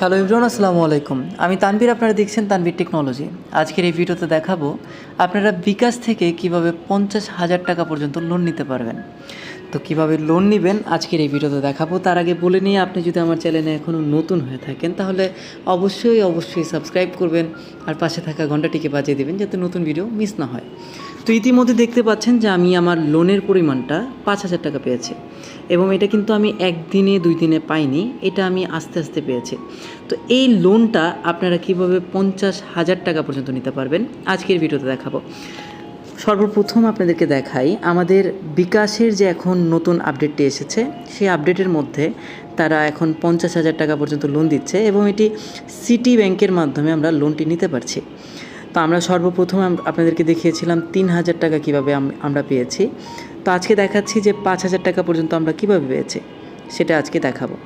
Hello Ibran আসসালামু আলাইকুম। আমি তানভীর, আপনারা দেখছেন তানভীর টেকনোলজি। আজকের এই ভিডিওতে দেখাবো আপনারা বিকাশ থেকে কীভাবে পঞ্চাশ হাজার টাকা পর্যন্ত লোন নিতে পারবেন। তো কীভাবে লোন নেবেন আজকের এই ভিডিওতে দেখাবো। তার আগে বলে নিয়ে আপনি যদি আমার চ্যানেলে এখনও নতুন হয়ে থাকেন, তাহলে অবশ্যই অবশ্যই সাবস্ক্রাইব করবেন আর পাশে থাকা ঘন্টাটিকে বাজিয়ে দেবেন, যাতে নতুন ভিডিও মিস না হয়। তো ইতিমধ্যে দেখতে পাচ্ছেন যে আমি আমার লোনের পরিমাণটা পাঁচ হাজার টাকা পেয়েছি এবং এটা কিন্তু আমি একদিনে দুই দিনে পাইনি, এটা আমি আস্তে আস্তে পেয়েছি। তো এই লোনটা আপনারা কীভাবে পঞ্চাশ হাজার টাকা পর্যন্ত নিতে পারবেন, আজকের ভিডিওতে দেখাবো। সর্বপ্রথম আপনাদেরকে দেখাই, আমাদের বিকাশের যে এখন নতুন আপডেটটি এসেছে, সেই আপডেটের মধ্যে তারা এখন পঞ্চাশ হাজার টাকা পর্যন্ত লোন দিচ্ছে এবং এটি সিটি ব্যাংকের মাধ্যমে আমরা লোনটি নিতে পারছি। তো আমরা সর্বপ্রথম আপনাদেরকে দেখিয়েছিলাম তিন হাজার টাকা কীভাবে আম- আমরা পেয়েছি। তো আজকে দেখাচ্ছি যে পাঁচ হাজার টাকা পর্যন্ত আমরা কীভাবে পেয়েছি, সেটা আজকে দেখাবো।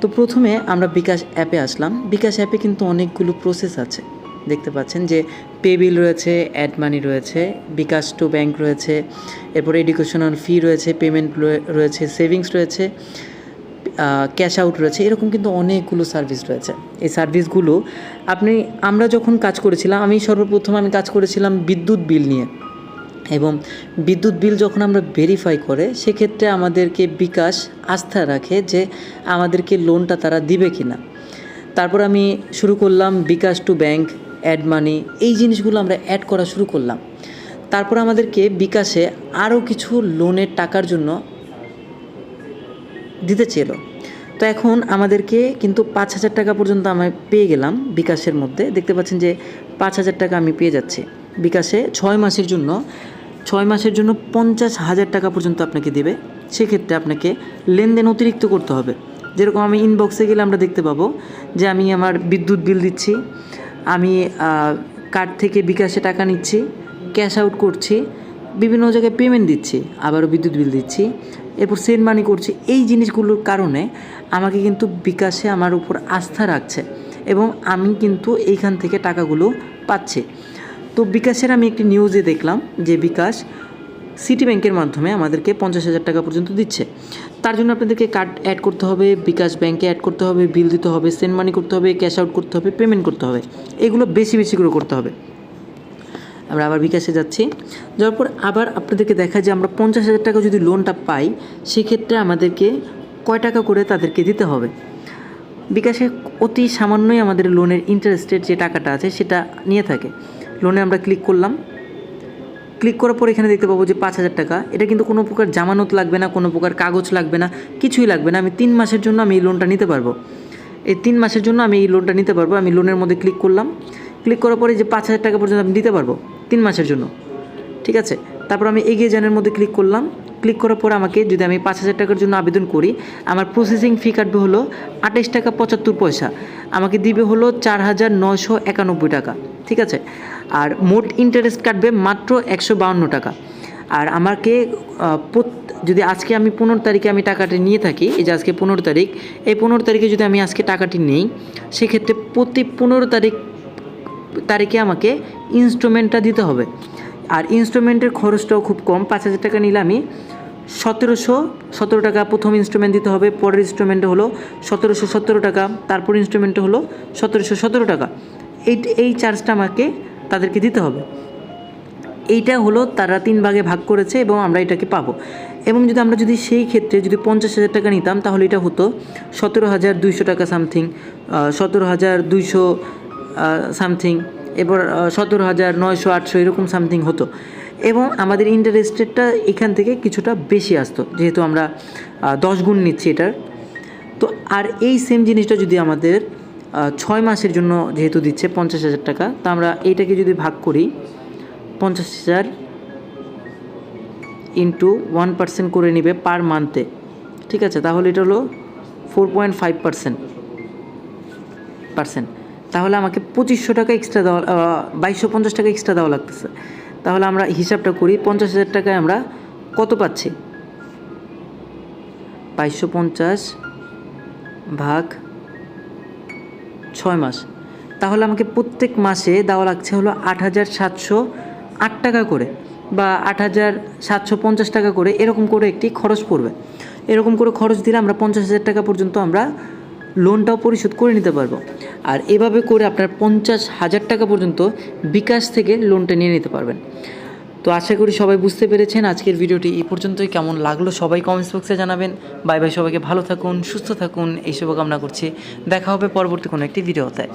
তো প্রথমে আমরা বিকাশ অ্যাপে আসলাম। বিকাশ অ্যাপে কিন্তু অনেকগুলো প্রসেস আছে। দেখতে পাচ্ছেন যে পেবিল রয়েছে অ্যাড মানি রয়েছে, বিকাশ টু ব্যাংক রয়েছে, এরপর এডুকেশনাল ফি রয়েছে পেমেন্ট রয়েছে সেভিংস রয়েছে। ক্যাশ আউট রয়েছে। এরকম কিন্তু অনেকগুলো সার্ভিস রয়েছে। এই সার্ভিসগুলো আপনি, আমরা যখন কাজ করেছিলাম, আমি সর্বপ্রথম আমি কাজ করেছিলাম বিদ্যুৎ বিল নিয়ে। এবং বিদ্যুৎ বিল যখন আমরা ভেরিফাই করে, সেক্ষেত্রে আমাদেরকে বিকাশ আস্থা রাখে যে আমাদেরকে লোনটা তারা দিবে কি না তারপর আমি শুরু করলাম bKash to bank add money এই জিনিসগুলো আমরা অ্যাড করা শুরু করলাম। তারপর আমাদেরকে বিকাশে আরও কিছু লোনের টাকার জন্য দিতে চেলো। তো এখন আমাদেরকে কিন্তু পাঁচ হাজার টাকা পর্যন্ত আমি পেয়ে গেলাম বিকাশের মধ্যে। দেখতে পাচ্ছেন যে পাঁচ হাজার টাকা আমি পেয়ে যাচ্ছি বিকাশে। ছয় মাসের জন্য, ছয় মাসের জন্য পঞ্চাশ হাজার টাকা পর্যন্ত আপনাকে দেবে। সেক্ষেত্রে আপনাকে লেনদেন অতিরিক্ত করতে হবে। যেরকম আমি ইনবক্সে গেলে আমরা দেখতে পাবো যে আমি আমার বিদ্যুৎ বিল দিচ্ছি, আমি কার্ড থেকে বিকাশে টাকা নিচ্ছি, ক্যাশ আউট করছি, বিভিন্ন জায়গায় পেমেন্ট দিচ্ছি, আবারও বিদ্যুৎ বিল দিচ্ছি। এরপর সেন্ড মানি করছি। এই জিনিসগুলোর কারণে আমাকে কিন্তু বিকাশে আমার উপর আস্থা রাখছে এবং আমি কিন্তু এইখান থেকে টাকাগুলো পাচ্ছি। তো বিকাশের আমি একটি নিউজে দেখলাম যে বিকাশ সিটি ব্যাংকের মাধ্যমে আমাদেরকে পঞ্চাশ হাজার টাকা পর্যন্ত দিচ্ছে। তার জন্য আপনাদেরকে কার্ড অ্যাড করতে হবে, বিকাশ ব্যাংকে অ্যাড করতে হবে বিল দিতে হবে সেন্ড মানি করতে হবে ক্যাশ আউট করতে হবে পেমেন্ট করতে হবে। এগুলো বেশি বেশি করে করতে হবে। আমরা আবার বিকাশে যাচ্ছি। যাওয়ার পর আবার আপনাদেরকে দেখা যে আমরা পঞ্চাশ হাজার টাকা যদি লোনটা পাই, সেক্ষেত্রে আমাদেরকে কয় টাকা করে তাদেরকে দিতে হবে? বিকাশে অতি সামান্যই আমাদের লোনের ইন্টারেস্টের যে টাকাটা আছে, সেটা নিয়ে থাকে। লোনে আমরা ক্লিক করলাম। ক্লিক করার পর এখানে দেখতে পাবো যে পাঁচ হাজার টাকা। এটা কিন্তু কোনো প্রকার জামানত লাগবে না, কোনো প্রকার কাগজ লাগবে না, কিছুই লাগবে না। আমি তিন মাসের জন্য আমি এই লোনটা নিতে পারব। এই তিন মাসের জন্য আমি এই লোনটা নিতে পারব। আমি লোনের মধ্যে ক্লিক করলাম। ক্লিক করার পরে যে পাঁচ হাজার টাকা পর্যন্ত আমি দিতে পারব। তিন মাসের জন্য। ঠিক আছে? তারপর আমি এগিয়ে জানের মধ্যে ক্লিক করলাম। ক্লিক করার পর আমাকে যদি আমি পাঁচ হাজার টাকার জন্য আবেদন করি, আমার প্রসেসিং ফি কাটবে হলো আঠাশ টাকা পঁচাত্তর পয়সা। আমাকে দিবে হলো চার হাজার নশো একানব্বই টাকা। ঠিক আছে? আর মোট ইন্টারেস্ট কাটবে মাত্র একশো বাউন্ন টাকা। আর আমাকে যদি আজকে আমি পনেরো তারিখে আমি টাকাটি নিয়ে থাকি, এই যে আজকে পনেরো তারিখ, এই পনেরো তারিখে যদি আমি আজকে টাকাটি নেই, সেক্ষেত্রে প্রতি পনেরো তারিখ তারিখে আমাকে ইনস্ট্রুমেন্টটা দিতে হবে। আর ইনস্ট্রুমেন্টের খরচটাও খুব কম, পাঁচ হাজার টাকা নিলে আমি সতেরোশো সতেরো টাকা প্রথম ইনস্ট্রুমেন্ট দিতে হবে, পরের ইনস্ট্রুমেন্টে হলো সতেরোশো সতেরো টাকা, তারপর ইনস্ট্রুমেন্টে হলো সতেরোশো সতেরো টাকা। এই এই চার্জটা আমাকে তাদেরকে দিতে হবে। এইটা হলো তারা তিন ভাগে ভাগ করেছে এবং আমরা এটাকে পাবো। এবং যদি আমরা যদি সেই ক্ষেত্রে যদি পঞ্চাশ হাজার টাকা নিতাম, তাহলে এটা হতো সতেরো হাজার দুইশো টাকা সামথিং সতেরো হাজার দুইশো সামথিং এবার সতেরো হাজার নয়শো আটশো এরকম সামথিং হতো। এবং আমাদের ইন্টারেস্ট রেটটা এখান থেকে কিছুটা বেশি আসতো, যেহেতু আমরা দশ গুণ নিচ্ছি এটার। তো, আর এই সেম জিনিসটা যদি আমাদের ছয় মাসের জন্য যেহেতু দিচ্ছে পঞ্চাশ হাজার টাকা, তা আমরা এইটাকে যদি ভাগ করি, পঞ্চাশ হাজার ইন্টু ওয়ান পার্সেন্ট করে নেবে পার মান্থে ঠিক আছে? তাহলে এটা হলো four point five percent percent তাহলে আমাকে পঁচিশশো টাকা এক্সট্রা দেওয়া বাইশশো পঞ্চাশ টাকা এক্সট্রা দেওয়া লাগতেছে। তাহলে আমরা হিসাবটা করি, পঞ্চাশ হাজার টাকায় আমরা কত পাচ্ছি? বাইশশো পঞ্চাশ ভাগ ছয় মাস। তাহলে আমাকে প্রত্যেক মাসে দেওয়া লাগছে হলো আট হাজার সাতশো আট টাকা করে বা আট হাজার সাতশো পঞ্চাশ টাকা করে, এরকম করে একটি খরচ পড়বে। এরকম করে খরচ দিলে আমরা পঞ্চাশ হাজার টাকা পর্যন্ত আমরা লোনটাও পরিশোধ করে নিতে পারব। আর এভাবে করে আপনার পঞ্চাশ হাজার টাকা পর্যন্ত বিকাশ থেকে লোনটা নিয়ে নিতে পারবেন। তো আশা করি সবাই বুঝতে পেরেছেন। আজকের ভিডিওটি এই পর্যন্তই। কেমন লাগল সবাই কমেন্টস বক্সে জানাবেন। বাই বাই সবাইকে ভালো থাকুন, সুস্থ থাকুন। এই শুভকামনা করছি। দেখা হবে পরবর্তী কোনো একটি ভিডিওতে